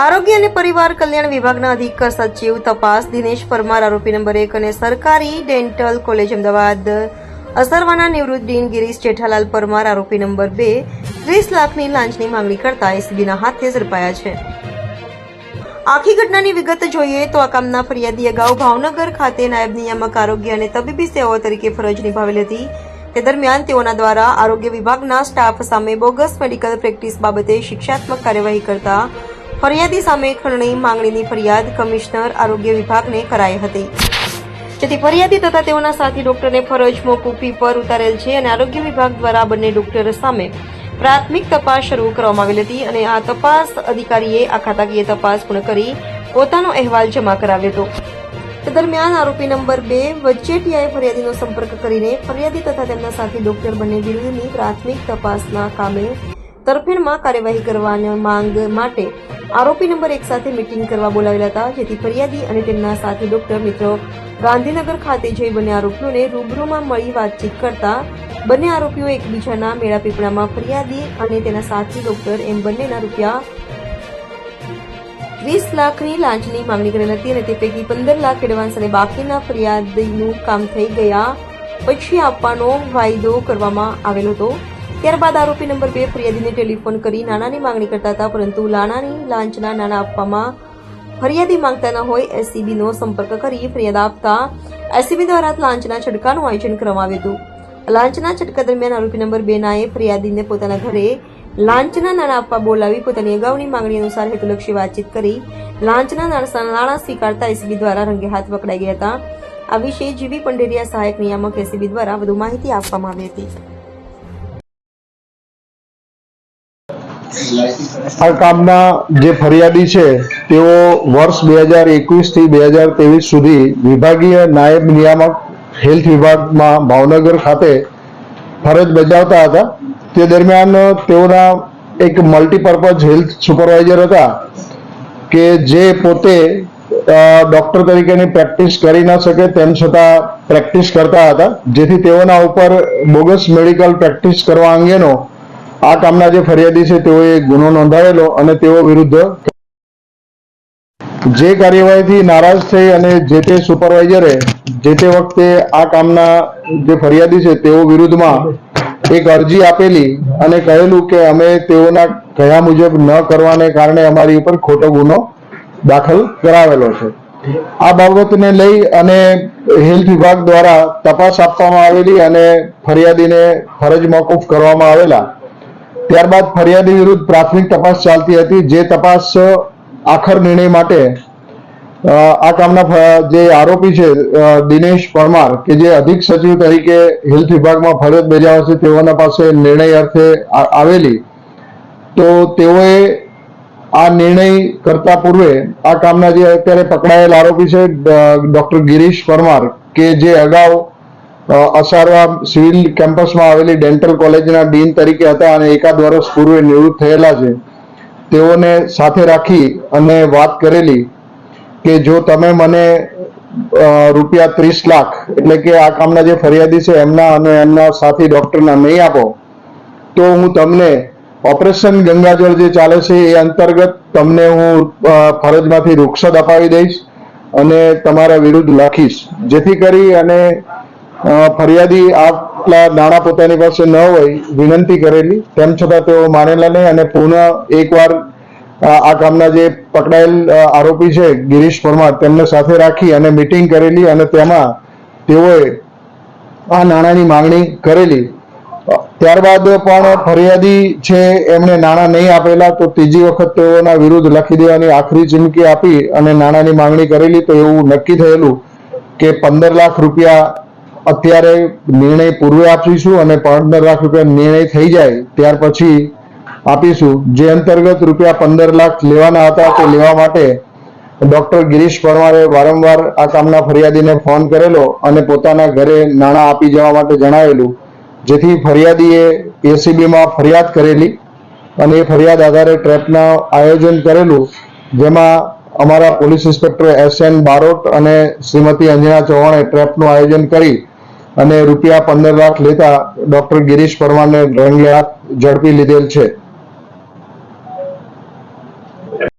આરોગ્ય અને પરિવાર કલ્યાણ વિભાગના અધિક સચિવ તપાસ દિનેશ પરમાર આરોપી નંબર એક અને સરકારી ડેન્ટલ કોલેજ અમદાવાદ. અસરવાના નિવૃત્ત ડીન ગિરીશ જેઠાલાલ પરમાર આરોપી નંબર બે, ત્રીસ લાખની લાંચની માંગણી કરતા એસીબીના હાથે ઝડપાયા છે. આખી ઘટનાની વિગત જોઈએ તો આ કામના ફરિયાદી અગાઉ ભાવનગર ખાતે નાયબ નિયામક આરોગ્ય અને તબીબી સેવાઓ તરીકે ફરજ નિભાવેલી હતી. તે દરમિયાન તેઓના દ્વારા આરોગ્ય વિભાગના સ્ટાફ સામે બોગસ મેડિકલ પ્રેક્ટિસ બાબતે શિક્ષાત્મક કાર્યવાહી કરતા ફરિયાદી સામે ખંડણી માંગણીની ફરિયાદ કમિશનર આરોગ્ય વિભાગને કરાઈ હતી. જેથી ફરિયાદી તથા તેઓના સાથી ડોક્ટરને ફરજ મોકૂફી પર ઉતારેલ છે અને આરોગ્ય વિભાગ દ્વારા બંને ડોક્ટર સામે પ્રાથમિક તપાસ શરૂ કરવામાં આવેલી હતી અને આ તપાસ અધિકારીએ આ ખાતાકીય તપાસ પૂર્ણ કરી પોતાનો અહેવાલ જમા કરાવ્યો હતો. દરમિયાન આરોપી નંબર બે વચેટિયાએ ફરિયાદીનો સંપર્ક કરીને ફરિયાદી તથા તેમના સાથી ડોક્ટર બંને વિરુદ્ધની પ્રાથમિક તપાસના કામે તરફેણમાં કાર્યવાહી કરવાની માંગ માટે આરોપી નંબર એક સાથે મીટિંગ કરવા બોલાવેલા હતા, જેથી ફરિયાદી અને તેમના સાથી ડોક્ટર મિત્રો ગાંધીનગર ખાતે જઈ બંને આરોપીઓને રૂબરૂમાં મળી વાતચીત કરતા બંને આરોપીઓ એકબીજાના મેળાપીપળામાં ફરિયાદી અને તેના સાથી ડોક્ટર એમ બંનેના રૂપિયા વીસ લાખની લાંચની માંગણી કરેલ હતી અને તે પૈકી પંદર લાખ એડવાન્સ અને બાકીના ફરિયાદીનું કામ થઈ ગયા પછી આપવાનો વાયદો કરવામાં આવેલો હતો. ત્યારબાદ આરોપી નંબર બે ફરિયાદીને ટેલિફોન કરી નાણાંની માંગણી કરતા હતા, પરંતુ લાણાની લાંચના નાણાં આપવામાં ફરિયાદી માંગતા ન હોય એસીબીનો સંપર્ક કરી ફરિયાદ આપતા એસીબી દ્વારા લાંચના છટકાનું આયોજન કરવામાં આવ્યું હતું. લાંચના છટકા દરમિયાન આરોપી નંબર બે નાએ ફરિયાદીને પોતાના ઘરે લાંચના નાણાં આપવા બોલાવી પોતાની અગાઉની માંગણી અનુસાર હેતુલક્ષી વાતચીત કરી લાંચના નાણાં સ્વીકારતા એસીબી દ્વારા રંગે હાથ પકડાઈ ગયા હતા. આ વિશે જીવી પંડેરિયા સહાયક નિયામક એસીબી દ્વારા વધુ માહિતી આપવામાં આવી હતી. આ કામના જે ફરિયાદી છે, તેઓ વર્ષ બે હજાર એકવીસથી બે હજાર ત્રેવીસ સુધી વિભાગીય નાયબ નિયામક હેલ્થ વિભાગમાં ભાવનગર ખાતે ફરજ બજાવતા હતા. તે દરમિયાન તેઓના એક મલ્ટીપર્પઝ હેલ્થ સુપરવાઇઝર હતા કે જે પોતે ડોક્ટર તરીકેની પ્રેક્ટિસ કરી ન શકે તેમ છતાં પ્રેક્ટિસ કરતા હતા. જેથી તેઓના ઉપર બોગસ મેડિકલ પ્રેક્ટિસ કરવા અંગેનો આ કામના જે ફરિયાદી છે, તેઓએ ગુનો નોંધાવેલો અને તેઓ વિરુદ્ધ જે કાર્યવાહીથી નારાજ થઈ અને જે તે સુપરવાઇઝરે જે તે વખતે આ કામના જે ફરિયાદી છે, તેઓ વિરુદ્ધમાં એક અરજી આપેલી અને કહેલું કે અમે તેઓના કયા મુજબ ન કરવાને કારણે અમારી ઉપર ખોટો ગુનો દાખલ કરાવેલો છે. આ બાબતને લઈ અને હેલ્થ વિભાગ દ્વારા તપાસ આપવામાં આવેલી અને ફરિયાદીને ફરજ મોકૂફ કરવામાં આવેલા ત્યારબાદ ફરિયાદી વિરુદ્ધ પ્રાથમિક તપાસ ચાલતી હતી, જે તપાસ આખર નિર્ણય માટે આ કામના જે આરોપી છે દિનેશ પરમાર, કે જે અધિક સચિવ તરીકે હેલ્થ વિભાગમાં ફરજ બજાવે છે, તેઓના પાસે નિર્ણય અર્થે આવેલી. તો તેઓએ આ નિર્ણય કરતા પૂર્વે આ કામના જે અત્યારે પકડાયેલ આરોપી છે ડોક્ટર ગિરીશ પરમાર, કે જે અગાઉ અસારવા સિવિલ કેમ્પસમાં આવેલી ડેન્ટલ કોલેજના ડીન તરીકે હતા અને એકાદ વર્ષ પૂર્વે નિવૃત્ત થયેલા છે. તેઓને સાથે રાખી અને વાત કરેલી કે જો તમે મને રૂપિયા ત્રીસ લાખ, એટલે કે આ કામના જે ફરિયાદી છે એમના અને એમના સાથી ડૉક્ટરના નહીં આપો, તો હું તમને ઓપરેશન ગંગાજળ જે ચાલે છે એ અંતર્ગત તમને હું ફરજમાંથી રૂખસદ અપાવી દઈશ અને તમારા વિરુદ્ધ લખીશ. જેથી કરી અને ફરિયાદી આટલા નાણાં પોતાની પાસે ન હોય, વિનંતી કરેલી. તેમ છતાં તેઓ માનેલા નહીં અને પુનઃ એકવાર આ કામના જે પકડાયેલ આરોપી છે, ગિરીશ પરમાર, તેમને સાથે રાખી અને મિટિંગ કરેલી અને તેમાં તેઓએ આ નાણાંની માંગણી કરેલી. ત્યારબાદ પણ ફરિયાદી છે, એમણે નાણાં નહીં આપેલા, તો ત્રીજી વખત તેઓના વિરુદ્ધ લખી દેવાની આખરી ચીમકી આપી અને નાણાંની માંગણી કરેલી, તો એવું નક્કી થયેલું કે પંદર લાખ રૂપિયા અત્યારે નિર્ણય પૂર્વે આપીશું અને પંદર લાખ રૂપિયા નિર્ણય થઈ જાય, ત્યાર પછી આપીશું. જે અંતર્ગત રૂપિયા પંદર લાખ લેવાના હતા તે લેવા માટે ડોક્ટર ગિરીશ પરમારે વારંવાર આ કામના ફરિયાદીને ફોન કરેલો અને પોતાના ઘરે નાણાં આપી જવા માટે જણાવેલું, જેથી ફરિયાદીએ એસીબીમાં ફરિયાદ કરેલી અને એ ફરિયાદ આધારે ટ્રેપના આયોજન કરેલું, જેમાં અમારા police inspector S N Barot અને શ્રીમતી અંજના ચૌહાણે ટ્રેપનું આયોજન કરી અને રૂપિયા પંદર લાખ લેતા ડોક્ટર ગિરીશ પરમારને રંગે હાથ ઝડપી લીધેલ છે.